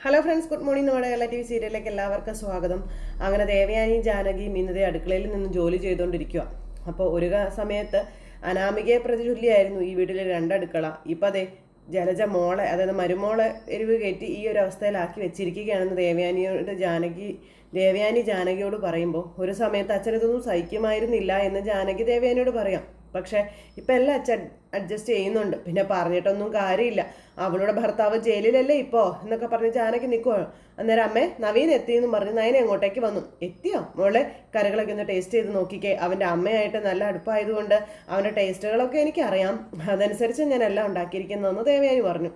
Hello friends good morning നമ്മുടെ Kerala T V സീരിയലിലേക്ക് എല്ലാവർക്കും സ്വാഗതം. അങ്ങനെ ദേവയാനിയും ജാനകിയും ഇന്നത്തെ അടുക്കളയിൽ നിന്ന് ജോലി ചെയ്തുകൊണ്ടിരിക്കുക അപ്പോൾ ഒരു സമയത്ത് അനാമികയെ പ്രതിചൊല്ലിയായിരുന്നു ഈ വീട്ടിലെ രണ്ടടുക്കള ഇപ്പം അതെ ജലജ മോളെ അതായത് മരുമോളെ എരിവ് കയറ്റി ഈ ഒരു അവസ്ഥയിലാക്കി വെച്ചിരിക്കുകയാണെന്ന് ദേവയാനിയോട് ജാനകി ദേവയാനി ജാനകിയോട് പറയുമ്പോൾ ഒരു സമയത്ത് അച്ഛനതൊന്നും സഹിക്കുമായിരുന്നില്ല എന്ന് ജാനകി ദേവയാനിയോട് പറയാം. പക്ഷേ ഇപ്പം എല്ലാം അച്ഛൻ അഡ്ജസ്റ്റ് ചെയ്യുന്നുണ്ട്. പിന്നെ പറഞ്ഞിട്ടൊന്നും കാര്യമില്ല. അവളുടെ ഭർത്താവ് ജയിലിലല്ലേ ഇപ്പോൾ എന്നൊക്കെ പറഞ്ഞ് ജാനകി നിൽക്കുവാണ് അന്നേരം അമ്മേ നവീൻ എത്തിയെന്നും പറഞ്ഞ് നയന അങ്ങോട്ടേക്ക് വന്നു. എത്തിയോ? മോളെ കറികളൊക്കെ ഒന്ന് ടേസ്റ്റ് ചെയ്ത് നോക്കിക്കേ. അവന്റെ അമ്മയായിട്ട് നല്ല അടുപ്പായതുകൊണ്ട് അവന്റെ ടേസ്റ്റുകളൊക്കെ എനിക്കറിയാം. അതനുസരിച്ച് ഞാൻ എല്ലാം ഉണ്ടാക്കിയിരിക്കുന്നതെന്ന് ദേവയാനി പറഞ്ഞു.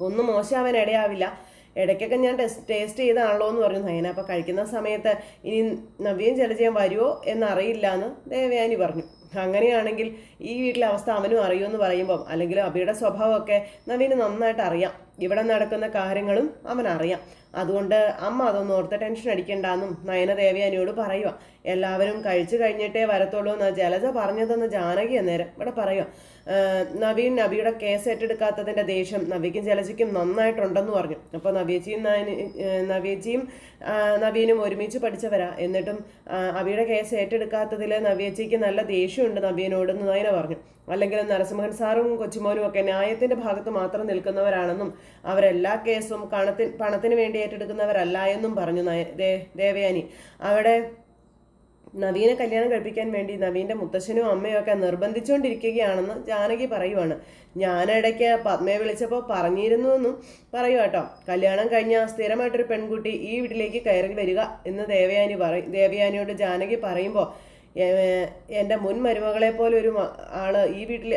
ഒന്നും മോശമാവാൻ ഇടയാവില്ല. ഇടയ്ക്കൊക്കെ ഞാൻ ടെസ്റ്റ് ടേസ്റ്റ് ചെയ്താണല്ലോ എന്ന് പറഞ്ഞു. നയന അപ്പോൾ കഴിക്കുന്ന സമയത്ത് ഇനി നവീൻ ചെയ്യാൻ വരുമോ എന്നറിയില്ല എന്ന് ദേവയാനി പറഞ്ഞു. അങ്ങനെയാണെങ്കിൽ ഈ വീട്ടിലെ അവസ്ഥ അവനും എന്ന് പറയുമ്പം അല്ലെങ്കിൽ അബിയുടെ സ്വഭാവമൊക്കെ നവീന് നന്നായിട്ട് അറിയാം. ഇവിടെ നടക്കുന്ന കാര്യങ്ങളും അവൻ അറിയാം അതുകൊണ്ട് അമ്മ അതൊന്നും ഓർത്ത് ടെൻഷൻ അടിക്കണ്ടെന്നും നയന അനിയോട് പറയുക എല്ലാവരും കഴിച്ചു കഴിഞ്ഞിട്ടേ വരത്തുള്ളൂ എന്ന് ജലജ പറഞ്ഞതെന്ന് ജാനകി അന്നേരം ഇവിടെ പറയാം. നവീൻ നബിയുടെ കേസ് ഏറ്റെടുക്കാത്തതിന്റെ ദേഷ്യം നവിക്കും ജലജയ്ക്കും നന്നായിട്ടുണ്ടെന്ന് പറഞ്ഞു. അപ്പോൾ നവീച്ചിയും ആഹ് നവീനും ഒരുമിച്ച് പഠിച്ചവരാ. എന്നിട്ടും അവിയുടെ കേസ് ഏറ്റെടുക്കാത്തതിൽ നവീച്ചിക്ക് നല്ല ദേഷ്യമുണ്ട് നവീനോട് എന്ന് പറഞ്ഞു. അല്ലെങ്കിൽ നരസിംഹൻ സാറും കൊച്ചുമോനും ഒക്കെ ന്യായത്തിന്റെ ഭാഗത്ത് മാത്രം നിൽക്കുന്നവരാണെന്നും അവരെല്ലാ കേസും കണത്തിന് പണത്തിന് വേണ്ടി ഏറ്റെടുക്കുന്നവരല്ല എന്നും പറഞ്ഞു ദേവയാനി. അവിടെ നവീനെ കല്യാണം കഴിപ്പിക്കാൻ വേണ്ടി നവീന്റെ മുത്തശ്ശനും അമ്മയും ഒക്കെ നിർബന്ധിച്ചുകൊണ്ടിരിക്കുകയാണെന്ന് ജാനകി പറയുവാണ്. ഞാനിടയ്ക്ക് പത്മയെ വിളിച്ചപ്പോൾ പറഞ്ഞിരുന്നു എന്നും പറയുക കേട്ടോ കല്യാണം കഴിഞ്ഞ സ്ഥിരമായിട്ടൊരു പെൺകുട്ടി ഈ വീട്ടിലേക്ക് കയറി വരിക എന്ന് ദേവയാനി പറയും ദേവയാനിയോട് ജാനകി പറയുമ്പോൾ എന്റെ മുൻ മരുമകളെ പോലെ ഒരു ആൾ ഈ വീട്ടിൽ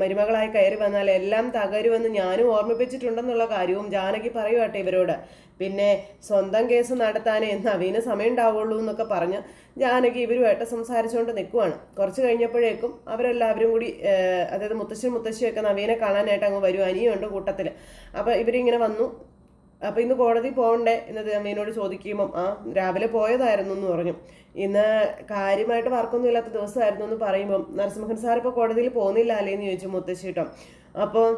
മരുമകളായി കയറി വന്നാൽ എല്ലാം തകരുമെന്ന് ഞാനും ഓർമ്മിപ്പിച്ചിട്ടുണ്ടെന്നുള്ള കാര്യവും ജാനകി പറയുവാട്ടെ ഇവരോട്. പിന്നെ സ്വന്തം കേസ് നടത്താനേ നവീന് സമയം ഉണ്ടാവുള്ളൂ എന്നൊക്കെ പറഞ്ഞ് ജാനകി ഇവരുമായിട്ട് സംസാരിച്ചുകൊണ്ട് നിൽക്കുവാണ്. കുറച്ച് കഴിഞ്ഞപ്പോഴേക്കും അവരെല്ലാവരും കൂടി അതായത് മുത്തശ്ശി മുത്തശ്ശിയൊക്കെ നവീനെ കാണാനായിട്ട് അങ്ങ് വരും അനിയുണ്ട് കൂട്ടത്തിൽ അപ്പോൾ ഇവരിങ്ങനെ വന്നു. അപ്പൊ ഇന്ന് കോടതി പോകണ്ടേ എന്ന് അമ്മീനോട് ചോദിക്കുമ്പം ആ രാവിലെ പോയതായിരുന്നു എന്ന് പറഞ്ഞു. ഇന്ന് കാര്യമായിട്ട് വർക്കൊന്നും ഇല്ലാത്ത ദിവസമായിരുന്നു എന്ന് പറയുമ്പം നരസിംഹൻ സാർ ഇപ്പോൾ കോടതിയിൽ പോകുന്നില്ല അല്ലേ എന്ന് ചോദിച്ചു മുത്തശ്ശിട്ടം അപ്പോൾ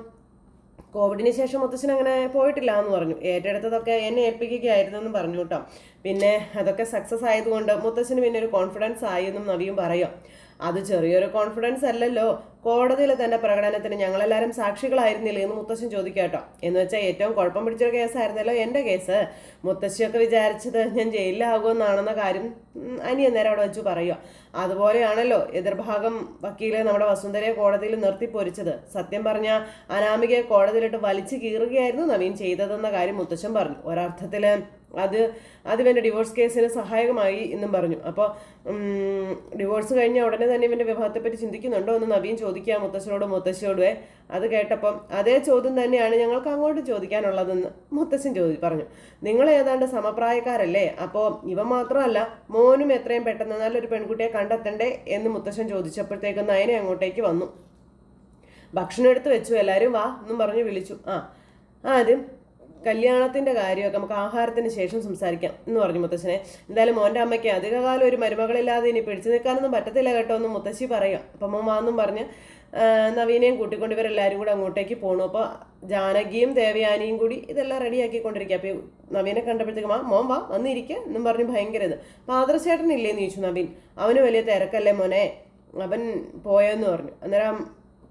കോവിഡിന് ശേഷം മുത്തശ്ശൻ അങ്ങനെ പോയിട്ടില്ല എന്ന് പറഞ്ഞു. ഏറ്റെടുത്തതൊക്കെ എന്നെ ഏൽപ്പിക്കുകയായിരുന്നു എന്ന് പറഞ്ഞു കേട്ടോ. പിന്നെ അതൊക്കെ സക്സസ് ആയതുകൊണ്ട് മുത്തശ്ശന് പിന്നെ ഒരു കോൺഫിഡൻസ് ആയി എന്നും നവിയും പറയാം. അത് ചെറിയൊരു കോൺഫിഡൻസ് അല്ലല്ലോ. കോടതിയിലെ തന്റെ പ്രകടനത്തിന് ഞങ്ങളെല്ലാവരും സാക്ഷികളായിരുന്നില്ലേ എന്ന് മുത്തശ്ശൻ ചോദിക്കാട്ടോ. കേട്ടോ എന്ന് വെച്ചാൽ ഏറ്റവും കുഴപ്പം പിടിച്ചൊരു കേസായിരുന്നല്ലോ എന്റെ കേസ്. മുത്തശ്ശിയൊക്കെ വിചാരിച്ചത് ഞാൻ ജയിലിലാകുമെന്നാണെന്ന കാര്യം അനിയ നേരം അവിടെ വെച്ച് പറയുക അതുപോലെയാണല്ലോ എതിർഭാഗം വക്കീലെ നമ്മുടെ വസുന്ധരയെ കോടതിയിൽ നിർത്തി പൊരിച്ചത്. സത്യം പറഞ്ഞ അനാമികയെ കോടതിയിലിട്ട് വലിച്ചു കീറുകയായിരുന്നു നവീൻ ചെയ്തതെന്ന കാര്യം മുത്തശ്ശൻ പറഞ്ഞു. ഒരർത്ഥത്തിൽ അത് അത് ഇവന്റെ ഡിവോഴ്സ് കേസിന് സഹായകമായി എന്നും പറഞ്ഞു. അപ്പോൾ ഡിവോഴ്സ് കഴിഞ്ഞ ഉടനെ തന്നെ ഇവന്റെ വിവാഹത്തെപ്പറ്റി ചിന്തിക്കുന്നുണ്ടോ എന്ന് നവീൻ ചോദിക്കുക മുത്തശ്ശനോടും മുത്തശ്ശിയോടുവേ. അത് കേട്ടപ്പം അതേ ചോദ്യം തന്നെയാണ് ഞങ്ങൾക്ക് അങ്ങോട്ട് ചോദിക്കാനുള്ളതെന്ന് മുത്തശ്ശൻ ചോദി പറഞ്ഞു. നിങ്ങൾ ഏതാണ്ട് സമപ്രായക്കാരല്ലേ? അപ്പോൾ ഇവ മാത്രമല്ല മോനും എത്രയും പെട്ടെന്ന് നല്ലൊരു പെൺകുട്ടിയെ കണ്ടെത്തണ്ടേ? എന്ന് മുത്തശ്ശൻ ചോദിച്ചപ്പോഴത്തേക്കും നയനെ അങ്ങോട്ടേക്ക് വന്നു. ഭക്ഷണം എടുത്ത് വെച്ചു എല്ലാവരും വാ എന്നും പറഞ്ഞ് വിളിച്ചു. ആ ആദ്യം കല്യാണത്തിന്റെ കാര്യമൊക്കെ നമുക്ക് ആഹാരത്തിന് ശേഷം സംസാരിക്കാം എന്ന് പറഞ്ഞു മുത്തശ്ശനെ. എന്തായാലും മോന്റെ അമ്മയ്ക്ക് അധികകാലം ഒരു മരുമകളില്ലാതെ ഇനി പിടിച്ചു നിൽക്കാനൊന്നും പറ്റത്തില്ല കേട്ടോ എന്ന് മുത്തശ്ശി പറയാം. അപ്പം അമ്മ എന്നും പറഞ്ഞ് നവീനെയും കൂട്ടിക്കൊണ്ട് ഇവരെല്ലാവരും കൂടെ അങ്ങോട്ടേക്ക് പോണു. അപ്പോൾ ജാനകിയും ദേവയാനിയും കൂടി ഇതെല്ലാം റെഡിയാക്കിക്കൊണ്ടിരിക്കുക. അപ്പോൾ നവീനെ കണ്ടപ്പോഴത്തേക്കും ആ മോൻ വാ വന്നിരിക്കുക എന്നും പറഞ്ഞ് ഭയങ്കര ഇത്. പാത്രച്ചേട്ടൻ ഇല്ലേന്ന് ചോദിച്ചു നവീൻ? അവന് വലിയ തിരക്കല്ലേ മോനെ? അവൻ പോയെന്ന് പറഞ്ഞു. അന്നേരം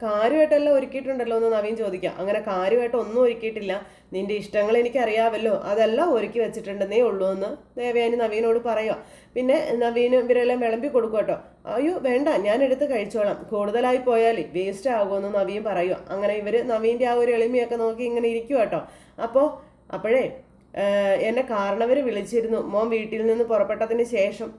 കാര്യമായിട്ടെല്ലാം ഒരുക്കിയിട്ടുണ്ടല്ലോ എന്ന് നവീൻ ചോദിക്കാം അങ്ങനെ കാര്യമായിട്ട് ഒന്നും ഒരുക്കിയിട്ടില്ല. നിന്റെ ഇഷ്ടങ്ങൾ എനിക്കറിയാവല്ലോ. അതെല്ലാം ഒരുക്കി വെച്ചിട്ടുണ്ടെന്നേ ഉള്ളൂ എന്ന് ദേവയാനി നവീനോട് പറയുക. പിന്നെ നവീന് ഇവരെല്ലാം വിളമ്പി കൊടുക്കും കേട്ടോ. അയ്യോ വേണ്ട. ഞാൻ എടുത്ത് കഴിച്ചോളാം. കൂടുതലായി പോയാൽ വേസ്റ്റ് ആകുമെന്ന് നവീൻ പറയുക. അങ്ങനെ ഇവർ നവീന്റെ ആ ഒരു എളിമയൊക്കെ നോക്കി ഇങ്ങനെ ഇരിക്കുക കേട്ടോ. അപ്പോൾ അപ്പോഴേ എന്നെ കാരണവർ വിളിച്ചിരുന്നു. മോൻ വീട്ടിൽ നിന്ന് പുറപ്പെട്ടതിന് ശേഷം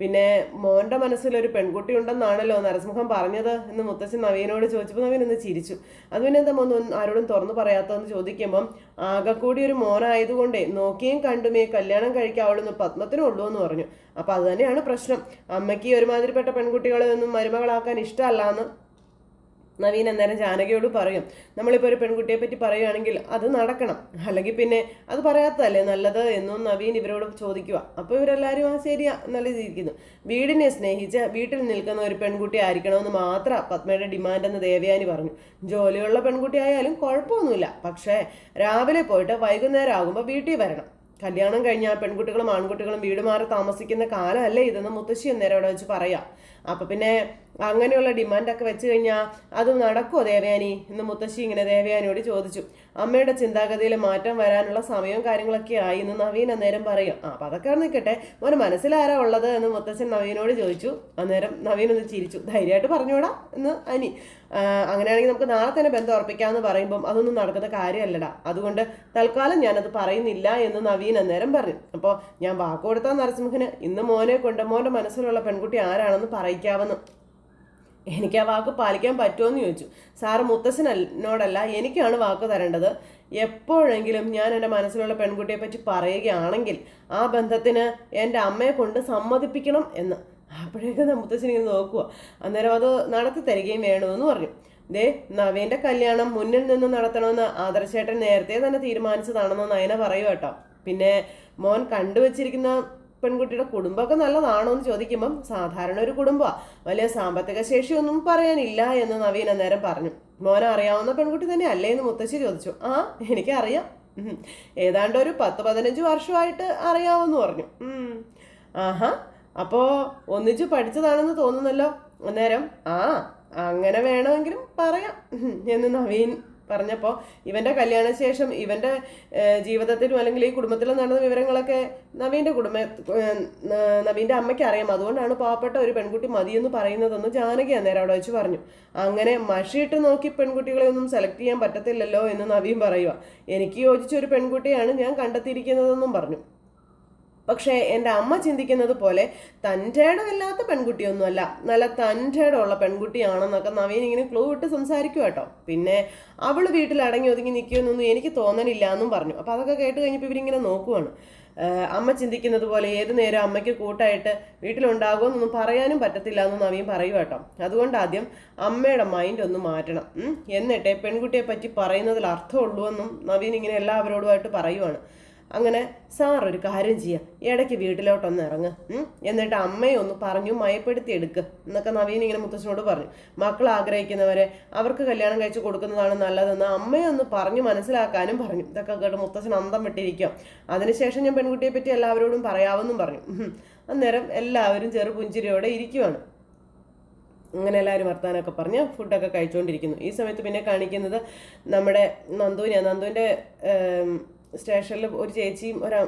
പിന്നെ മോന്റെ മനസ്സിൽ ഒരു പെൺകുട്ടി ഉണ്ടെന്നാണല്ലോ നരസിംഹം പറഞ്ഞത് എന്ന് മുത്തശ്ശൻ നവീനോട് ചോദിച്ചപ്പോൾ നവീൻ ഒന്ന് ചിരിച്ചു. അത് പിന്നെ എന്താ മോൻ ഒന്നും ആരോടും തുറന്നു പറയാത്തതെന്ന് ചോദിക്കുമ്പം ആകെക്കൂടി ഒരു മോനായതുകൊണ്ടേ നോക്കിയും കണ്ടുമേ കല്യാണം കഴിക്കാവുള്ളൂ പത്മത്തിനുള്ളൂ എന്ന് പറഞ്ഞു. അപ്പം അത് തന്നെയാണ് പ്രശ്നം. അമ്മയ്ക്ക് ഒരുമാതിരിപ്പെട്ട പെൺകുട്ടികളെ ഒന്നും മരുമകളാക്കാൻ ഇഷ്ടമല്ല എന്ന് നവീൻ അന്നേരം ജാനകിയോട് പറയും നമ്മളിപ്പോൾ ഒരു പെൺകുട്ടിയെ പറ്റി പറയുകയാണെങ്കിൽ അത് നടക്കണം. അല്ലെങ്കിൽ പിന്നെ അത് പറയാത്തതല്ലേ നല്ലത്? എന്നും നവീൻ ഇവരോട് ചോദിക്കുക അപ്പോൾ ഇവരെല്ലാവരും ആ ശരിയാ നല്ല രീതിക്കുന്നു വീടിനെ സ്നേഹിച്ച് വീട്ടിൽ നിൽക്കുന്ന ഒരു പെൺകുട്ടി ആയിരിക്കണമെന്ന് മാത്രം പത്മയുടെ ഡിമാൻഡ് എന്ന് ദേവയാനി പറഞ്ഞു. ജോലിയുള്ള പെൺകുട്ടി ആയാലും കുഴപ്പമൊന്നുമില്ല. പക്ഷേ രാവിലെ പോയിട്ട് വൈകുന്നേരം ആകുമ്പോൾ വീട്ടിൽ വരണം. കല്യാണം കഴിഞ്ഞാൽ പെൺകുട്ടികളും ആൺകുട്ടികളും വീട് മാറി താമസിക്കുന്ന കാലമല്ലേ ഇതെന്ന് മുത്തശ്ശി അന്നേരം അവിടെ വെച്ച് പറയാം. അപ്പൊ പിന്നെ അങ്ങനെയുള്ള ഡിമാൻഡൊക്കെ വെച്ച് കഴിഞ്ഞാൽ അത് നടക്കുമോ ദേവയാനി? എന്ന് മുത്തശ്ശി ഇങ്ങനെ ദേവയാനിയോട് ചോദിച്ചു. അമ്മയുടെ ചിന്താഗതിയിൽ മാറ്റം വരാനുള്ള സമയവും കാര്യങ്ങളൊക്കെ ആയി എന്ന് നവീൻ അന്നേരം പറയും. ആ അപ്പം അതൊക്കെ നിൽക്കട്ടെ മോനെ മനസ്സിലാരാ ഉള്ളത് എന്ന് മുത്തശ്ശൻ നവീനോട് ചോദിച്ചു. അന്നേരം നവീൻ ഒന്ന് ചിരിച്ചു. ധൈര്യമായിട്ട് പറഞ്ഞുകൂടാ എന്ന് അനി. അങ്ങനെയാണെങ്കിൽ നമുക്ക് നാളെ തന്നെ ബന്ധം ഉറപ്പിക്കാമെന്ന് പറയുമ്പം അതൊന്നും നടക്കുന്ന കാര്യമല്ലടാ. അതുകൊണ്ട് തൽക്കാലം ഞാനത് പറയുന്നില്ല എന്ന് നവീൻ അന്നേരം പറഞ്ഞു. അപ്പോൾ ഞാൻ വാക്ക് കൊടുത്ത നരസിംഹന് ഇന്ന് മോനെ കൊണ്ട് മോന്റെ മനസ്സിലുള്ള പെൺകുട്ടി ആരാണെന്ന് പറയിക്കാമെന്ന്. എനിക്ക് ആ വാക്ക് പാലിക്കാൻ പറ്റുമെന്ന് ചോദിച്ചു. സാറ് മുത്തശ്ശനോടല്ല എനിക്കാണ് വാക്ക് തരേണ്ടത്. എപ്പോഴെങ്കിലും ഞാൻ എന്റെ മനസ്സിലുള്ള പെൺകുട്ടിയെ പറ്റി പറയുകയാണെങ്കിൽ ആ ബന്ധത്തിന് എന്റെ അമ്മയെ കൊണ്ട് സമ്മതിപ്പിക്കണം എന്ന്. അപ്പോഴേക്കും മുത്തശ്ശൻ ഇങ്ങനെ നോക്കുക അന്നേരം അത് നടത്തി തരികയും വേണമെന്ന് പറഞ്ഞു. ദേ നവീന്റെ കല്യാണം മുന്നിൽ നിന്ന് നടത്തണമെന്ന് ആദർശേട്ടൻ നേരത്തെ തന്നെ തീരുമാനിച്ചതാണെന്ന് നയന പറയൂ കേട്ടോ. പിന്നെ മോൻ കണ്ടുവച്ചിരിക്കുന്ന പെൺകുട്ടിയുടെ കുടുംബമൊക്കെ നല്ലതാണോ എന്ന് ചോദിക്കുമ്പം സാധാരണ ഒരു കുടുംബമാണ് വലിയ സാമ്പത്തിക ശേഷിയൊന്നും പറയാനില്ല എന്ന് നവീൻ അന്നേരം പറഞ്ഞു. മോനെ അറിയാവുന്ന പെൺകുട്ടി തന്നെ അല്ലേ എന്ന് മുത്തശ്ശി ചോദിച്ചു. ആ എനിക്കറിയാം. ഏതാണ്ട് ഒരു പത്ത് പതിനഞ്ച് വർഷമായിട്ട് അറിയാമെന്ന് പറഞ്ഞു. ആഹാ. അപ്പോൾ ഒന്നിച്ച് പഠിച്ചതാണെന്ന് തോന്നുന്നല്ലോ? അന്നേരം ആ അങ്ങനെ വേണമെങ്കിലും പറയാം. എന്ന് നവീൻ പറഞ്ഞപ്പോൾ ഇവന്റെ കല്യാണശേഷം ഇവന്റെ ജീവിതത്തിലും അല്ലെങ്കിൽ ഈ കുടുംബത്തിലും നടന്ന വിവരങ്ങളൊക്കെ നവീന്റെ കുടുംബ നവീന്റെ അമ്മയ്ക്ക് അറിയാം. അതുകൊണ്ടാണ് പാവപ്പെട്ട ഒരു പെൺകുട്ടി മതിയെന്ന് പറയുന്നതെന്ന് ജാനകി അന്നേരം അവിടെ വെച്ച് പറഞ്ഞു. അങ്ങനെ മഷിയിട്ട് നോക്കി പെൺകുട്ടികളെ ഒന്നും സെലക്ട് ചെയ്യാൻ പറ്റത്തില്ലല്ലോ എന്ന് നവീൻ പറയുക എനിക്ക് യോജിച്ച ഒരു പെൺകുട്ടിയാണ് ഞാൻ കണ്ടെത്തിയിരിക്കുന്നതെന്നും പറഞ്ഞു. പക്ഷേ എന്റെ അമ്മ ചിന്തിക്കുന്നത് പോലെ തന്റെടമില്ലാത്ത പെൺകുട്ടിയൊന്നുമല്ല. നല്ല തന്റെടമുള്ള പെൺകുട്ടിയാണെന്നൊക്കെ നവീൻ ഇങ്ങനെ ക്ലൂ ഇട്ട് സംസാരിക്കും കേട്ടോ. പിന്നെ അവൾ വീട്ടിൽ അടങ്ങി ഒതുങ്ങി നിൽക്കുമെന്നൊന്നും എനിക്ക് തോന്നണില്ല എന്നും പറഞ്ഞു. അപ്പോൾ അതൊക്കെ കേട്ട് കഴിഞ്ഞപ്പോൾ ഇവരിങ്ങനെ നോക്കുവാണ്. അമ്മ ചിന്തിക്കുന്നത് പോലെ ഏത് നേരം അമ്മയ്ക്ക് കൂട്ടായിട്ട് വീട്ടിലുണ്ടാകുമെന്നൊന്നും പറയാനും പറ്റത്തില്ല എന്ന് നവീൻ പറയും കേട്ടോ. അതുകൊണ്ട് ആദ്യം അമ്മയുടെ മൈൻഡ് ഒന്ന് മാറ്റണം. എന്നിട്ടേ പെൺകുട്ടിയെ പറ്റി പറയുന്നതിൽ അർത്ഥമുള്ളൂ എന്നും നവീൻ ഇങ്ങനെ എല്ലാവരോടുമായിട്ട് പറയുവാണ്. അങ്ങനെ സാർ ഒരു കാര്യം ചെയ്യുക ഇടയ്ക്ക് വീട്ടിലോട്ടൊന്ന് ഇറങ്ങ്. എന്നിട്ട് അമ്മയെ ഒന്ന് പറഞ്ഞു മയപ്പെടുത്തി എടുക്കുക എന്നൊക്കെ നവീൻ ഇങ്ങനെ മുത്തശ്ശനോട് പറഞ്ഞു. മക്കൾ ആഗ്രഹിക്കുന്നവരെ അവർക്ക് കല്യാണം കഴിച്ച് കൊടുക്കുന്നതാണ് നല്ലതെന്ന് അമ്മയെ ഒന്ന് പറഞ്ഞു മനസ്സിലാക്കാനും പറഞ്ഞു. ഇതൊക്കെ കേട്ട് മുത്തശ്ശൻ അന്തം വിട്ടിരിക്കുക അതിനുശേഷം ഞാൻ പെൺകുട്ടിയെ പറ്റി എല്ലാവരോടും പറയാവെന്നും പറഞ്ഞു. അന്നേരം എല്ലാവരും ചെറു പുഞ്ചിരിയോടെ ഇരിക്കുവാണ്. അങ്ങനെ എല്ലാവരും വർത്താനമൊക്കെ പറഞ്ഞ് ഫുഡൊക്കെ കഴിച്ചുകൊണ്ടിരിക്കുന്നു ഈ സമയത്ത് പിന്നെ കാണിക്കുന്നത് നമ്മുടെ നന്ദുവിനെ നന്ദുവിന്റെ സ്റ്റേഷനിൽ ഒരു ചേച്ചിയും ഒരു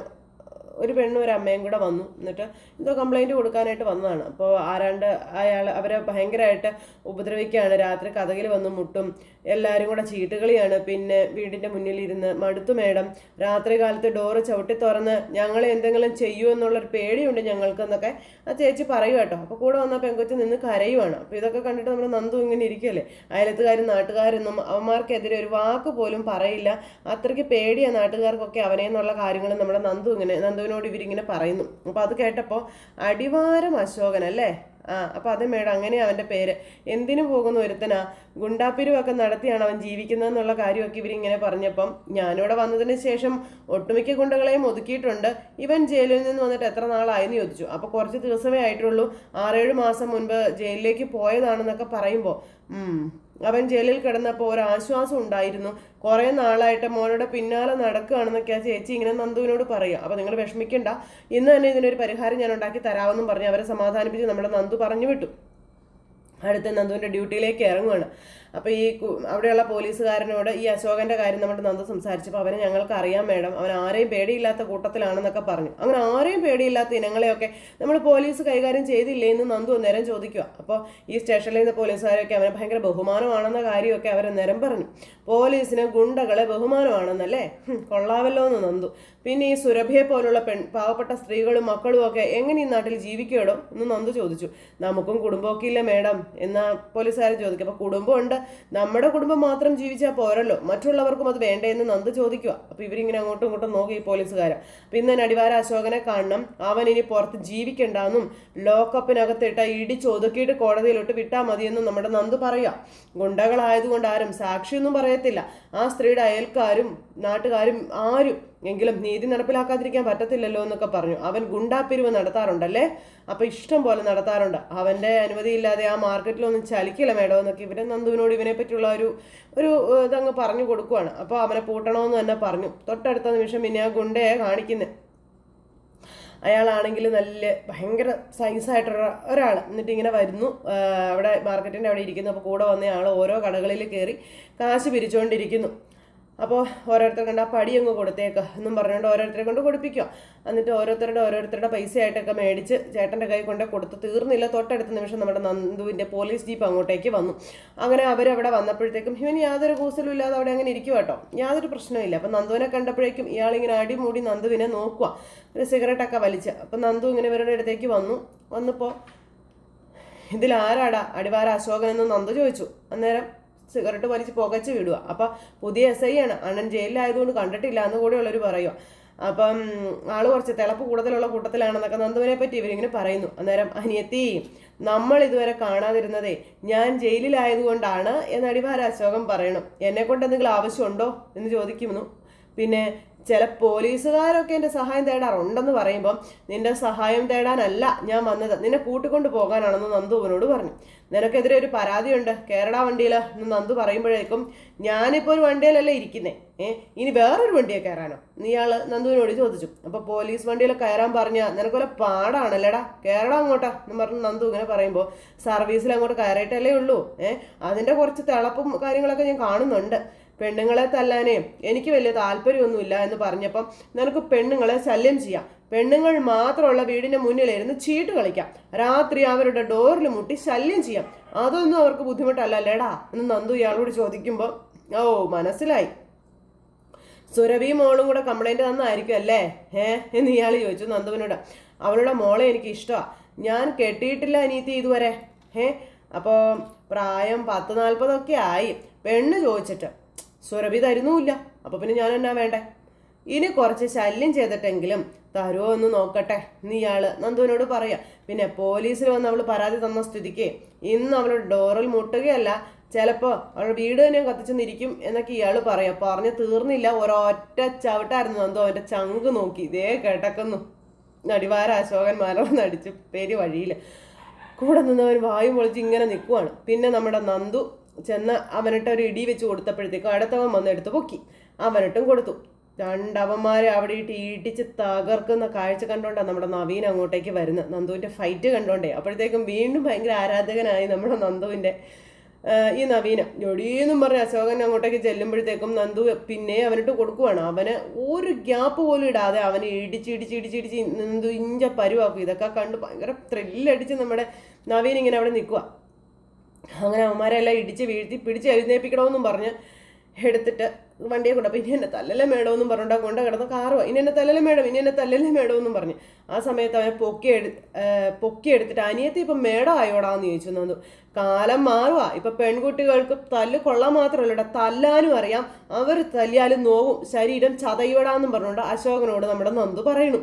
ഒരു പെണ്ണും ഒരു അമ്മയും കൂടെ വന്നു. എന്നിട്ട് എന്തോ കംപ്ലൈന്റ് കൊടുക്കാനായിട്ട് വന്നതാണ്. അപ്പോൾ ആരാണ്ട് അയാൾ അവരെ ഭയങ്കരമായിട്ട് ഉപദ്രവിക്കുകയാണ്. രാത്രി കഥകിൽ വന്ന് മുട്ടും എല്ലാവരും കൂടെ ചീട്ടുകളിയാണ്. പിന്നെ വീടിന്റെ മുന്നിലിരുന്ന് മടുത്തു മേഡം രാത്രി കാലത്ത് ഡോറ് ചവിട്ടി തുറന്ന് ഞങ്ങൾ എന്തെങ്കിലും ചെയ്യുമോ എന്നുള്ളൊരു പേടിയുണ്ട് ഞങ്ങൾക്ക് എന്നൊക്കെ ആ ചേച്ചി പറയും കേട്ടോ. അപ്പോൾ കൂടെ വന്ന പെങ്കൊച്ചു നിന്ന് കരയുവാണ്. അപ്പോൾ ഇതൊക്കെ കണ്ടിട്ട് നമ്മൾ നന്ദു ഇങ്ങനെ ഇരിക്കുകയല്ലേ? അയലത്തുകാരും നാട്ടുകാരൊന്നും അവന്മാർക്കെതിരെ ഒരു വാക്ക് പോലും പറയില്ല. അത്രയ്ക്ക് പേടിയാണ് നാട്ടുകാർക്കൊക്കെ അവനെ എന്നുള്ള കാര്യങ്ങൾ നമ്മുടെ നന്ദു ഇങ്ങനെ നന്ദുവിനോട് ഇവരിങ്ങനെ പറയുന്നു. അപ്പോൾ അത് കേട്ടപ്പോൾ അടിവാരം അശോകൻ അല്ലേ? ആ അപ്പോൾ അത് മേഡം അങ്ങനെയാ അവന്റെ പേര്. എന്തിനു പോകുന്ന ഒരുത്തനാ? ഗുണ്ടാപ്പിരിവൊക്കെ നടത്തിയാണ് അവൻ ജീവിക്കുന്നതെന്നുള്ള കാര്യമൊക്കെ ഇവരിങ്ങനെ പറഞ്ഞപ്പം ഞാനിവിടെ വന്നതിന് ശേഷം ഒട്ടുമിക്ക ഗുണ്ടകളെയും ഒതുക്കിയിട്ടുണ്ട്. ഇവൻ ജയിലിൽ നിന്ന് വന്നിട്ട് എത്ര നാളായെന്ന് ചോദിച്ചു. അപ്പോൾ കുറച്ച് ദിവസമേ ആയിട്ടുള്ളൂ. ആറേഴ് മാസം മുൻപ് ജയിലിലേക്ക് പോയതാണെന്നൊക്കെ പറയുമ്പോൾ അവൻ ജയിലിൽ കിടന്നപ്പോൾ ഒരു ആശ്വാസം ഉണ്ടായിരുന്നു. കുറേ നാളായിട്ട് മോനോട് പിന്നാലെ നടക്കുകയാണെന്നൊക്കെ ആ ചേച്ചി ഇങ്ങനെ നന്ദുവിനോട് പറയുക. അപ്പോൾ നിങ്ങൾ വിഷമിക്കണ്ട. ഇന്ന് തന്നെ ഇതിനൊരു പരിഹാരം ഞാൻ ഉണ്ടാക്കി തരാമെന്നും പറഞ്ഞ് അവരെ സമാധാനിപ്പിച്ച് നമ്മുടെ നന്ദു പറഞ്ഞു വിട്ടു. അടുത്ത നന്ദുവിന്റെ ഡ്യൂട്ടിയിലേക്ക് ഇറങ്ങുകയാണ് അപ്പോൾ ഈ അവിടെയുള്ള പോലീസുകാരനോട് ഈ അശോകന്റെ കാര്യം നമ്മുടെ നന്ദ സംസാരിച്ചപ്പോൾ അവനെ ഞങ്ങൾക്ക് അറിയാം മേഡം. അവൻ ആരെയും പേടിയില്ലാത്ത കൂട്ടത്തിലാണെന്നൊക്കെ പറഞ്ഞു. അങ്ങനെ ആരെയും പേടിയില്ലാത്ത ഇനങ്ങളെയൊക്കെ നമ്മൾ പോലീസ് കൈകാര്യം ചെയ്തില്ലേ എന്ന് നന്ദു അന്നേരം ചോദിക്കുക അപ്പോൾ ഈ സ്റ്റേഷനിൽ നിന്ന് പോലീസുകാരൊക്കെ അവനെ ഭയങ്കര ബഹുമാനമാണെന്ന കാര്യമൊക്കെ അവരന്നേരം പറഞ്ഞു. പോലീസിന് ഗുണ്ടകളെ ബഹുമാനമാണെന്നല്ലേ? കൊള്ളാവല്ലോ എന്ന് നന്ദു പിന്നെ ഈ സുരഭയെ പോലുള്ള പെൺ പാവപ്പെട്ട സ്ത്രീകളും മക്കളും ഒക്കെ എങ്ങനെ ഈ നാട്ടിൽ ജീവിക്കോടോ എന്ന് നന്ദു ചോദിച്ചു. നമുക്കും കുടുംബമൊക്കെ ഇല്ല മേഡം? എന്നാ പോലീസുകാരൻ ചോദിക്കും. അപ്പോൾ കുടുംബമുണ്ട്. നമ്മുടെ കുടുംബം മാത്രം ജീവിച്ചാൽ പോരല്ലോ. മറ്റുള്ളവർക്കും അത് വേണ്ടേന്ന് നന്ദ് ചോദിക്കുക അപ്പൊ ഇവരിങ്ങനെ അങ്ങോട്ടും ഇങ്ങോട്ടും നോക്കി ഈ പോലീസുകാരൻ. പിന്നെ ഇന്ന് അടിവാര അശോകനെ കാണണം. അവൻ ഇനി പുറത്ത് ജീവിക്കണ്ടെന്നും ലോക്കപ്പിനകത്തിട്ട ഇടി ചൊതുക്കിയിട്ട് കോടതിയിലോട്ട് വിട്ടാൽ മതിയെന്നും നമ്മുടെ നന്ദ് പറയാ. ഗുണ്ടകളായതുകൊണ്ട് ആരും സാക്ഷിയൊന്നും പറയത്തില്ല. ആ സ്ത്രീയുടെ അയൽക്കാരും നാട്ടുകാരും ആരും എങ്കിലും നീതി നടപ്പിലാക്കാതിരിക്കാൻ പറ്റത്തില്ലല്ലോ എന്നൊക്കെ പറഞ്ഞു. അവൻ ഗുണ്ടാപ്പിരിവ് നടത്താറുണ്ടല്ലേ? അപ്പൊ ഇഷ്ടം പോലെ നടത്താറുണ്ട്. അവന്റെ അനുമതിയില്ലാതെ ആ മാർക്കറ്റിലൊന്നും ചലിക്കില്ല മേഡം എന്നൊക്കെ ഇവരെ നന്ദുവിനോട് ഇവനെ പറ്റിയുള്ള ഒരു ഒരു ഇതങ്ങ് പറഞ്ഞു കൊടുക്കുവാണ്. അപ്പോൾ അവനെ പൂട്ടണമെന്ന് തന്നെ പറഞ്ഞു. തൊട്ടടുത്ത നിമിഷം പിന്നെ ആ ഗുണ്ടയെ കാണിക്കുന്നത് അയാളാണെങ്കിൽ നല്ല ഭയങ്കര സൈസായിട്ടുള്ള ഒരാൾ എന്നിട്ട് ഇങ്ങനെ വരുന്നു. അവിടെ മാർക്കറ്റിന്റെ അവിടെ ഇരിക്കുന്നു. അപ്പോൾ കൂടെ വന്ന ആൾ ഓരോ കടകളിൽ കയറി കാശ് പിരിച്ചുകൊണ്ടിരിക്കുന്നു അപ്പോൾ ഓരോരുത്തർ കണ്ട് ആ പടി അങ്ങ് കൊടുത്തേക്ക് എന്നും പറഞ്ഞുകൊണ്ട് ഓരോരുത്തരെ കൊണ്ട് കൊടുപ്പിക്കുക. എന്നിട്ട് ഓരോരുത്തരുടെ ഓരോരുത്തരുടെ പൈസയായിട്ടൊക്കെ മേടിച്ച് ചേട്ടന്റെ കൈ കൊണ്ട് കൊടുത്ത് തീർന്നില്ല. തൊട്ടടുത്ത നിമിഷം നമ്മുടെ നന്ദുവിന്റെ പോലീസ് ജീപ്പ് അങ്ങോട്ടേക്ക് വന്നു. അങ്ങനെ അവരവിടെ വന്നപ്പോഴത്തേക്കും ഇവൻ യാതൊരു കൂസലും ഇല്ലാതെ അവിടെ അങ്ങനെ ഇരിക്കുക കേട്ടോ. യാതൊരു പ്രശ്നമില്ല അപ്പം നന്ദുവിനെ കണ്ടപ്പോഴേക്കും ഇയാളിങ്ങനെ അടിമൂടി നന്ദുവിനെ നോക്കുക. ഒരു സിഗരറ്റൊക്കെ വലിച്ച്. അപ്പം നന്ദു ഇങ്ങനെ ഇവരുടെ അടുത്തേക്ക് വന്നു. വന്നപ്പോൾ ഇതിലാരാടാ അടിവാര അശോകനെന്ന് നന്ദു ചോദിച്ചു. അന്നേരം സിഗരറ്റ് വലിച്ച് പുകച്ച് വിടുക. അപ്പം പുതിയ എസ് ഐ ആണ്. അണ്ണൻ ജയിലിലായതുകൊണ്ട് കണ്ടിട്ടില്ല എന്ന് കൂടെയുള്ളവർ പറയുക അപ്പം ആൾ കുറച്ച് തിളപ്പ് കൂടുതലുള്ള കൂട്ടത്തിലാണെന്നൊക്കെ നന്ദുവിനെ പറ്റി ഇവരിങ്ങനെ പറയുന്നു. അന്നേരം അനിയത്തി നമ്മൾ ഇതുവരെ കാണാതിരുന്നതേ ഞാൻ ജയിലിലായതുകൊണ്ടാണ് എന്ന് അടിവാര അശോകം പറയണം. എന്നെ കൊണ്ട് എന്തെങ്കിലും ആവശ്യമുണ്ടോ? എന്ന് ചോദിക്കുന്നു. പിന്നെ ചില പോലീസുകാരൊക്കെ എന്റെ സഹായം തേടാറുണ്ടെന്ന് പറയുമ്പം നിന്റെ സഹായം തേടാനല്ല ഞാൻ വന്നത്. നിന്നെ കൂട്ടിക്കൊണ്ട് പോകാനാണെന്ന് നന്ദു അവനോട് പറഞ്ഞു. നിനക്കെതിരെ ഒരു പരാതിയുണ്ട് കേരള വണ്ടിയിൽ എന്ന് നന്ദു പറയുമ്പോഴേക്കും ഞാനിപ്പോൾ ഒരു വണ്ടിയിലല്ലേ ഇരിക്കുന്നേ. ഏ ഇനി വേറൊരു വണ്ടിയെ കയറാനോ? നീയാൾ നന്ദുവിനോട് ചോദിച്ചു. അപ്പോൾ പോലീസ് വണ്ടിയിൽ കയറാൻ പറഞ്ഞാൽ നിനക്കൊരു പാടാണല്ലേടാ? കേരള അങ്ങോട്ടാ എന്ന് പറഞ്ഞ് നന്ദു ഇങ്ങനെ പറയുമ്പോൾ സർവീസിൽ അങ്ങോട്ട് കയറിയിട്ടല്ലേ ഉള്ളൂ. ഏ അതിന്റെ കുറച്ച് തിളപ്പും കാര്യങ്ങളൊക്കെ ഞാൻ കാണുന്നുണ്ട്. പെണ്ണുങ്ങളെ തല്ലാനേ എനിക്ക് വലിയ താല്പര്യമൊന്നുമില്ല എന്ന് പറഞ്ഞപ്പം നിനക്ക് പെണ്ണുങ്ങളെ ശല്യം ചെയ്യാം. പെണ്ണുങ്ങൾ മാത്രമുള്ള വീടിന്റെ മുന്നിലിരുന്ന് ചീട്ട് കളിക്കാം. രാത്രി അവരുടെ ഡോറിൽ മുട്ടി ശല്യം ചെയ്യാം. അതൊന്നും അവർക്ക് ബുദ്ധിമുട്ടല്ല അല്ലേടാ എന്ന് നന്ദു ഇയാളോട് ചോദിക്കുമ്പോൾ ഓ മനസ്സിലായി. സുരഭി മോളും കൂടെ കംപ്ലൈന്റ് തന്നായിരിക്കും അല്ലേ? ഏ എന്ന് ഇയാൾ ചോദിച്ചു നന്ദുവിനോട്. അവളുടെ മോളെ എനിക്ക് ഇഷ്ടമാണ് ഞാൻ കെട്ടിയിട്ടില്ല അനീതി ഇതുവരെ. ഏ അപ്പോൾ പ്രായം പത്ത് നാൽപ്പതൊക്കെ ആയി. പെണ്ണ് ചോദിച്ചിട്ട് സുരഭി തരുന്നുമില്ല. അപ്പോൾ പിന്നെ ഞാൻ എന്നാ വേണ്ടേ? ഇനി കുറച്ച് ശല്യം ചെയ്തിട്ടെങ്കിലും തരുമോ എന്ന് നോക്കട്ടെ. നീ ഇയാൾ നന്ദുവിനോട് പറയാ. പിന്നെ പോലീസിൽ വന്ന് അവൾ പരാതി തന്ന സ്ഥിതിക്ക് ഇന്ന് അവൾ ഡോറിൽ മുട്ടുകയല്ല. ചിലപ്പോൾ അവളുടെ വീട് തന്നെ കത്തിച്ചെന്നിരിക്കും എന്നൊക്കെ ഇയാൾ പറയാം. പറഞ്ഞ് തീർന്നില്ല. ഒരൊറ്റ ചവിട്ടായിരുന്നു നന്ദു അവന്റെ ചങ്ക് നോക്കി. ഇതേ കേട്ടക്കുന്നു നടിവാര അശോകന്മാരോ നടിച്ചു പേര് വഴിയിൽ കൂടെ നിന്നവർ വായു പൊളിച്ച് ഇങ്ങനെ നിൽക്കുവാണ് പിന്നെ നമ്മുടെ നന്ദു ചെന്ന് അവനിട്ട് ഒരു ഇടി വെച്ച് കൊടുത്തപ്പോഴത്തേക്കും അടുത്തവൻ വന്ന് എടുത്ത് പൊക്കി. അവനിട്ടും കൊടുത്തു. രണ്ടവന്മാരെ അവിടെ ഇട്ട് ഇടിച്ച് തകർക്കുന്ന കാഴ്ച കണ്ടോണ്ടാണ് നമ്മുടെ നവീൻ അങ്ങോട്ടേക്ക് വരുന്നത്. നന്ദുവിന്റെ ഫൈറ്റ് കണ്ടോണ്ടേ. അപ്പോഴത്തേക്കും വീണ്ടും ഭയങ്കര ആരാധകനായി നമ്മുടെ നന്ദുവിന്റെ ഈ നവീന ജൊടിയെന്നും പറഞ്ഞ് അശോകൻ അങ്ങോട്ടേക്ക് ചെല്ലുമ്പോഴത്തേക്കും നന്ദു പിന്നെ അവനിട്ട് കൊടുക്കുവാണ്. അവന് ഒരു ഗ്യാപ്പ് പോലും ഇടാതെ അവനെ ഇടിച്ച് ഇടിച്ച് ഇടിച്ച് ഇടിച്ച് നന്ദു ഇഞ്ച പരുവാക്കും. ഇതൊക്കെ കണ്ട് ഭയങ്കര ത്രില്ലടിച്ച് നമ്മുടെ നവീൻ ഇങ്ങനെ അവിടെ നിൽക്കുക അങ്ങനെ അവന്മാരെല്ലാം ഇടിച്ച് വീഴ്ത്തി പിടിച്ച് എഴുന്നേൽപ്പിക്കണമെന്നും പറഞ്ഞ് എടുത്തിട്ട് വണ്ടിയെ കൊണ്ട്. അപ്പോൾ ഇനി എന്നെ തല്ലല്ലേ മേഡമെന്നും പറഞ്ഞിട്ട് കൊണ്ട കിടന്ന കാറോ ഇനി എന്നെ തല്ലല്ലേ മേഡം? ഇനി എന്നെ തല്ലല്ലേ മേഡമെന്നും പറഞ്ഞു. ആ സമയത്ത് അവനെ പൊക്കി എടു പൊക്കി എടുത്തിട്ട് അനിയത്തി ഇപ്പം മേഡം ആയോടാന്ന് ചോദിച്ചു നന്ദു. കാലം മാറുവാ. ഇപ്പം പെൺകുട്ടികൾക്ക് തല്ല് കൊള്ളാൻ മാത്രമല്ല തല്ലാനും അറിയാം. അവർ തല്ലിയാലും നോവും. ശരീരം ചതയോടാന്നും പറഞ്ഞുകൊണ്ട് അശോകനോട് നമ്മുടെ നന്ദു പറയുന്നു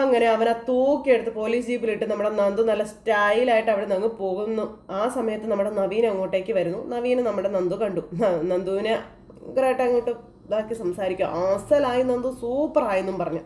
അങ്ങനെ അവനെ തൂക്കിയെടുത്ത് പോലീസ് ജീപ്പിലിട്ട് നമ്മുടെ നന്ദു നല്ല സ്റ്റൈലായിട്ട് അവിടെ നിന്ന് അങ്ങ് പോകുന്നു. ആ സമയത്ത് നമ്മുടെ നവീൻ അങ്ങോട്ടേക്ക് വരുന്നു. നവീന് നമ്മുടെ നന്ദു കണ്ടു. നന്ദുവിനെ ഭയങ്കരമായിട്ട് അങ്ങോട്ട് ഇതാക്കി സംസാരിക്കുക. അസലായി നന്ദു സൂപ്പറായെന്നും പറഞ്ഞു.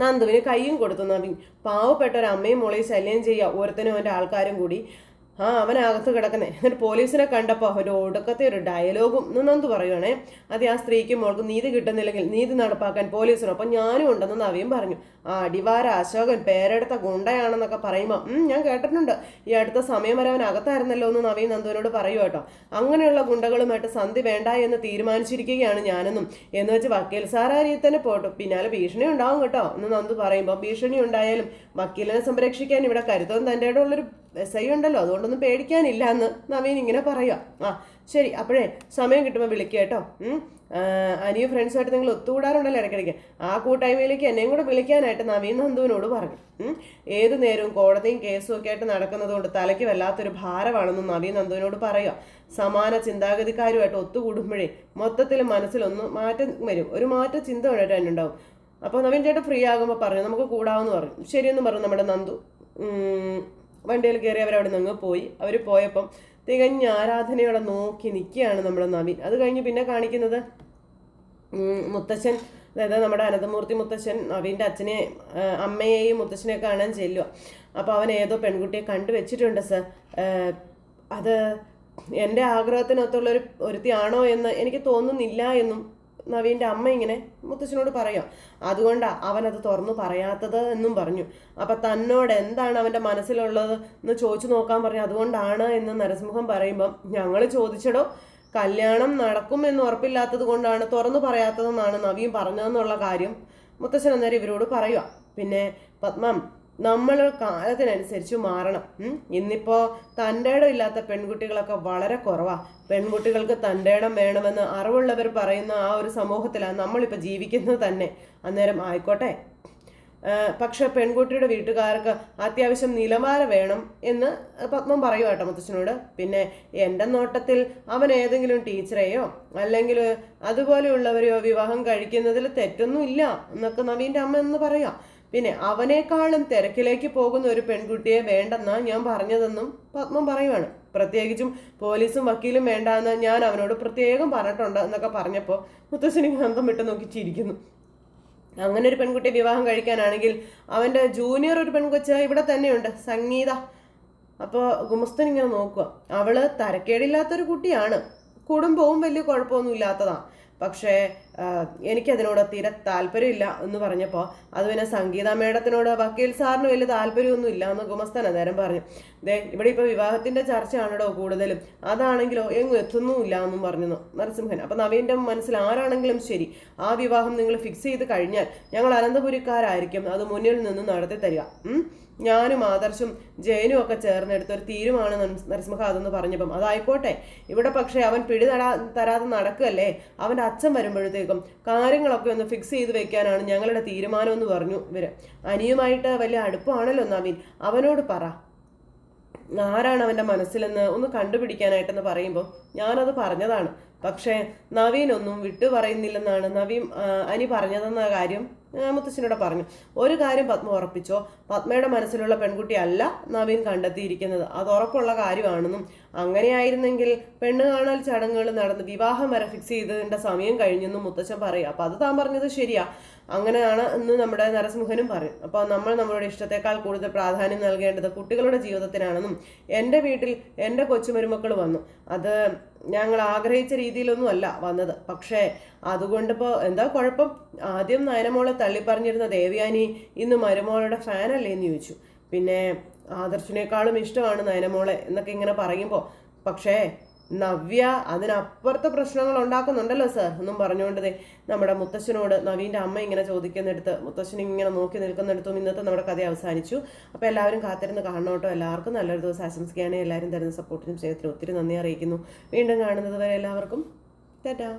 നന്ദുവിന് കൈയും കൊടുത്തു നവീൻ. പാവപ്പെട്ട ഒരു അമ്മയും മോളെയും ശല്യം ചെയ്യുക. ഓരോരുത്തരും അവന്റെ ആൾക്കാരും കൂടി ആ അവനകത്ത് കിടക്കുന്നേ എന്നിട്ട് പോലീസിനെ കണ്ടപ്പോൾ ഒരു ഒടുക്കത്തെ ഒരു ഡയലോഗും നന്ദു പറയുവാണേ. അത് ആ സ്ത്രീക്ക് മോൾക്ക് നീതി കിട്ടുന്നില്ലെങ്കിൽ നീതി നടപ്പാക്കാൻ പോലീസിനൊപ്പം ഞാനും ഉണ്ടെന്ന് നവിയും പറഞ്ഞു. ആ അടിവാര അശോകൻ പേരെടുത്ത ഗുണ്ടയാണെന്നൊക്കെ പറയുമ്പോൾ "ഉം, ഞാൻ കേട്ടിട്ടുണ്ട്. ഈ അടുത്ത സമയം വരെ അവൻ അകത്തായിരുന്നല്ലോ എന്ന് നവീൻ നന്ദുവിനോട് പറയൂ കേട്ടോ. അങ്ങനെയുള്ള ഗുണ്ടകളുമായിട്ട് സന്ധി വേണ്ട എന്ന് തീരുമാനിച്ചിരിക്കുകയാണ് ഞാനെന്നും. എന്ന് വെച്ച് വക്കീൽ സാറാരി തന്നെ പോട്ടു. പിന്നാലെ ഭീഷണി ഉണ്ടാവും കേട്ടോ എന്ന് നന്ദു പറയുമ്പോൾ ഭീഷണി ഉണ്ടായാലും വക്കീലിനെ സംരക്ഷിക്കാൻ ഇവിടെ കരുതവും തന്റെ ഉള്ളൊരു എസ് ഐ ഉണ്ടല്ലോ അതുകൊണ്ടൊന്നും പേടിക്കാനില്ല എന്ന് നവീൻ ഇങ്ങനെ പറയുക ആ ശരി അപ്പോഴേ സമയം കിട്ടുമ്പോൾ വിളിക്കുക കേട്ടോ. അനിയ ഫ്രണ്ട്സുമായിട്ട് നിങ്ങൾ ഒത്തുകൂടാറുണ്ടല്ലോ ഇടയ്ക്കിടയ്ക്ക്. ആ കൂട്ടായ്മയിലേക്ക് എന്നെയും കൂടെ വിളിക്കാനായിട്ട് നവീൻ നന്ദുവിനോട് പറഞ്ഞു. ഏത് നേരവും കോടതിയും കേസും ഒക്കെ ആയിട്ട് നടക്കുന്നത് കൊണ്ട് തലയ്ക്ക് വല്ലാത്തൊരു ഭാരമാണെന്ന് നവീൻ നന്ദുവിനോട് പറയുക സമാന ചിന്താഗതിക്കാരുമായിട്ട് ഒത്തുകൂടുമ്പോഴേ മൊത്തത്തിൽ മനസ്സിലൊന്ന് മാറ്റം വരും. ഒരു മാറ്റ ചിന്ത ഉണ്ടാവും അപ്പോൾ നവീൻ ചേട്ടൻ ഫ്രീ ആകുമ്പോൾ പറഞ്ഞു നമുക്ക് കൂടാമെന്ന് പറഞ്ഞു. ശരിയെന്ന് പറഞ്ഞു നമ്മുടെ നന്ദു. വണ്ടിയിൽ കയറി അവരവിടെ നിന്ന് പോയി. അവർ പോയപ്പം തികഞ്ഞ ആരാധനയോടെ നോക്കി നിൽക്കുകയാണ് നമ്മുടെ നവീൻ. അത് കഴിഞ്ഞ് പിന്നെ കാണിക്കുന്നത് മുത്തച്ഛൻ അതായത് നമ്മുടെ അനന്തമൂർത്തി മുത്തച്ഛൻ നവീന്റെ അച്ഛനെ അമ്മയെയും മുത്തശ്ശനെ കാണാൻ ചെല്ലുക അപ്പോൾ അവൻ ഏതോ പെൺകുട്ടിയെ കണ്ടു വെച്ചിട്ടുണ്ട് സർ അത് എന്റെ ആഗ്രഹത്തിനൊത്തുള്ള ഒരു ഒരുത്തിയാണോ എന്ന് എനിക്ക് തോന്നുന്നില്ല എന്നും നവീന്റെ അമ്മ ഇങ്ങനെ മുത്തശ്ശനോട് പറയാം. അതുകൊണ്ടാണ് അവൻ അത് തുറന്നു പറയാത്തത് എന്നും പറഞ്ഞു. അപ്പം തന്നോട് എന്താണ് അവന്റെ മനസ്സിലുള്ളത് എന്ന് ചോദിച്ചു നോക്കാൻ പറഞ്ഞു അതുകൊണ്ടാണ് എന്ന് നരസിംഹം പറയുമ്പം ഞങ്ങൾ ചോദിച്ചടോ കല്യാണം നടക്കും എന്ന് ഉറപ്പില്ലാത്തത് കൊണ്ടാണ് തുറന്നു പറയാത്തതെന്നാണ് നവീൻ പറഞ്ഞതെന്നുള്ള കാര്യം മുത്തശ്ശൻ അന്നേരം ഇവരോട് പറയുക പിന്നെ പത്മം നമ്മൾ കാലത്തിനനുസരിച്ച് മാറണം. ഇന്നിപ്പോൾ ഇന്നിപ്പോ തന്റെ ഇടം ഇല്ലാത്ത പെൺകുട്ടികളൊക്കെ വളരെ കുറവാണ് പെൺകുട്ടികൾക്ക് തന്റെ ഇടം വേണമെന്ന് അറിവുള്ളവർ പറയുന്ന ആ ഒരു സമൂഹത്തിലാണ് നമ്മളിപ്പോൾ ജീവിക്കുന്നത് തന്നെ. അന്നേരം ആയിക്കോട്ടെ. പക്ഷെ പെൺകുട്ടിയുടെ വീട്ടുകാർക്ക് അത്യാവശ്യം നിലവാരം വേണം എന്ന് പത്മം പറയും കേട്ടോ മുത്തച്ഛനോട്. പിന്നെ എന്റെ നോട്ടത്തിൽ അവൻ ഏതെങ്കിലും ടീച്ചറെയോ അല്ലെങ്കിൽ അതുപോലെയുള്ളവരെയോ വിവാഹം കഴിക്കുന്നതിൽ തെറ്റൊന്നും ഇല്ല എന്നൊക്കെ നവീന്റെ അമ്മ എന്ന് പറയാം. പിന്നെ അവനേക്കാളും തിരക്കിലേക്ക് പോകുന്ന ഒരു പെൺകുട്ടിയെ വേണ്ടെന്ന ഞാൻ പറഞ്ഞതെന്നും പത്മം പറയുവാണ്. പ്രത്യേകിച്ചും പോലീസും വക്കീലും വേണ്ടെന്ന് ഞാൻ അവനോട് പ്രത്യേകം പറഞ്ഞിട്ടുണ്ട് എന്നൊക്കെ പറഞ്ഞപ്പോൾ മുത്തശ്ശനി അന്തം വിട്ട് നോക്കി ചിരിക്കുന്നു അങ്ങനെ ഒരു പെൺകുട്ടിയെ വിവാഹം കഴിക്കാനാണെങ്കിൽ അവന്റെ ജൂനിയർ ഒരു പെൺകൊച്ച ഇവിടെ തന്നെയുണ്ട് സംഗീത. അപ്പോൾ ഗുമസ്തൻ ഇങ്ങനെ നോക്കുക. അവൾ തരക്കേടില്ലാത്തൊരു കുട്ടിയാണ്. കുടുംബവും വലിയ കുഴപ്പമൊന്നും ഇല്ലാത്തതാണ് പക്ഷേ എനിക്കതിനോട് തീരെ താല്പര്യമില്ല എന്ന് പറഞ്ഞപ്പോൾ അത് പിന്നെ സംഗീത മേഡത്തിനോട് വക്കീൽ സാറിന് വലിയ താല്പര്യമൊന്നും ഇല്ല എന്ന് ഗുമസ്തൻ അന്നേരം പറഞ്ഞു. ദേ ഇവിടെ ഇപ്പോൾ വിവാഹത്തിന്റെ ചർച്ചയാണോ കൂടുതലും. അതാണെങ്കിലോ എങ്ങും എത്തുന്നുമില്ല എന്നും പറഞ്ഞു നരസിംഹൻ. അപ്പോൾ നവീന്റെ മനസ്സിൽ ആരാണെങ്കിലും ശരി ആ വിവാഹം നിങ്ങൾ ഫിക്സ് ചെയ്ത് കഴിഞ്ഞാൽ ഞങ്ങൾ അനന്തപുരിക്കാരായിരിക്കും. അത് മുന്നിൽ നിന്ന് നടത്തി തരിക. ഞാനും ആദർശും ജയനും ഒക്കെ ചേർന്നെടുത്ത ഒരു തീരുമാനം നരസിംഹ അതെന്ന് പറഞ്ഞപ്പം. അതായിക്കോട്ടെ. ഇവിടെ പക്ഷേ അവൻ പിടി തരാ തരാതെ നടക്കുകയല്ലേ? അവന്റെ അച്ഛൻ വരുമ്പോഴത്തേക്കും കാര്യങ്ങളൊക്കെ ഒന്ന് ഫിക്സ് ചെയ്ത് വെക്കാനാണ് ഞങ്ങളുടെ തീരുമാനം എന്ന് പറഞ്ഞു ഇവർ അനിയുമായിട്ട് വലിയ അടുപ്പമാണല്ലോ നവീൻ. അവനോട് പറ. ആരാണ് അവന്റെ മനസ്സിലെന്ന് ഒന്ന് കണ്ടുപിടിക്കാനായിട്ടെന്ന് പറയുമ്പോൾ ഞാനത് പറഞ്ഞതാണ്. പക്ഷേ നവീനൊന്നും വിട്ടു പറയുന്നില്ലെന്നാണ് നവീൻ അനി പറഞ്ഞതെന്ന കാര്യം മുത്തശ്ശനോട് പറഞ്ഞു. ഒരു കാര്യം പത്മ ഉറപ്പിച്ചോ? പത്മയുടെ മനസ്സിലുള്ള പെൺകുട്ടി അല്ല നവീൻ കണ്ടെത്തിയിരിക്കുന്നത്. അത് ഉറപ്പുള്ള കാര്യമാണെന്നും അങ്ങനെയായിരുന്നെങ്കിൽ പെണ്ണ് കാണൽ ചടങ്ങുകൾ നടന്ന് വിവാഹം വരെ ഫിക്സ് ചെയ്തതിന്റെ സമയം കഴിഞ്ഞെന്നും മുത്തച്ഛൻ പറയും. അപ്പം അത് താൻ പറഞ്ഞത് ശരിയാ. അങ്ങനെയാണ് എന്ന് നമ്മുടെ നരസിംഹനും പറയും. അപ്പോൾ നമ്മൾ നമ്മുടെ ഇഷ്ടത്തെക്കാൾ കൂടുതൽ പ്രാധാന്യം നൽകേണ്ടത് കുട്ടികളുടെ ജീവിതത്തിനാണെന്നും എന്റെ വീട്ടിൽ എന്റെ കൊച്ചുമരുമക്കൾ വന്നു. അത് ഞങ്ങൾ ആഗ്രഹിച്ച രീതിയിലൊന്നും അല്ല വന്നത്. പക്ഷേ അതുകൊണ്ടിപ്പോൾ എന്താ കുഴപ്പം? ആദ്യം നയനമോളെ തള്ളിപ്പറഞ്ഞിരുന്ന ദേവയാനി ഇന്ന് മരുമോളുടെ ഫാനല്ലേ എന്ന് ചോദിച്ചു. പിന്നെ ആദർശിനേക്കാളും ഇഷ്ടമാണ് നയനമോളെ എന്നൊക്കെ ഇങ്ങനെ പറയുമ്പോൾ പക്ഷേ നവ്യ അതിനപ്പുറത്തെ പ്രശ്നങ്ങൾ ഉണ്ടാക്കുന്നുണ്ടല്ലോ സർ എന്നും പറഞ്ഞുകൊണ്ടതേ നമ്മുടെ മുത്തശ്ശനോട് നവീന്റെ അമ്മ ഇങ്ങനെ ചോദിക്കുന്നിടത്ത് മുത്തശ്ശൻ ഇങ്ങനെ നോക്കി നിൽക്കുന്നിടത്തും ഇന്നത്തെ നമ്മുടെ കഥ അവസാനിച്ചു. അപ്പോൾ എല്ലാവരും കാത്തിരുന്ന് കാണണം കേട്ടോ. എല്ലാവർക്കും നല്ലൊരു ദിവസം ആശംസിക്കുകയാണെങ്കിൽ എല്ലാവരും തരുന്ന സപ്പോർട്ടിനും സ്നേഹത്തിനും ഒത്തിരി നന്ദി അറിയിക്കുന്നു. വീണ്ടും കാണുന്നത് വരെ എല്ലാവർക്കും. ടാറ്റാ.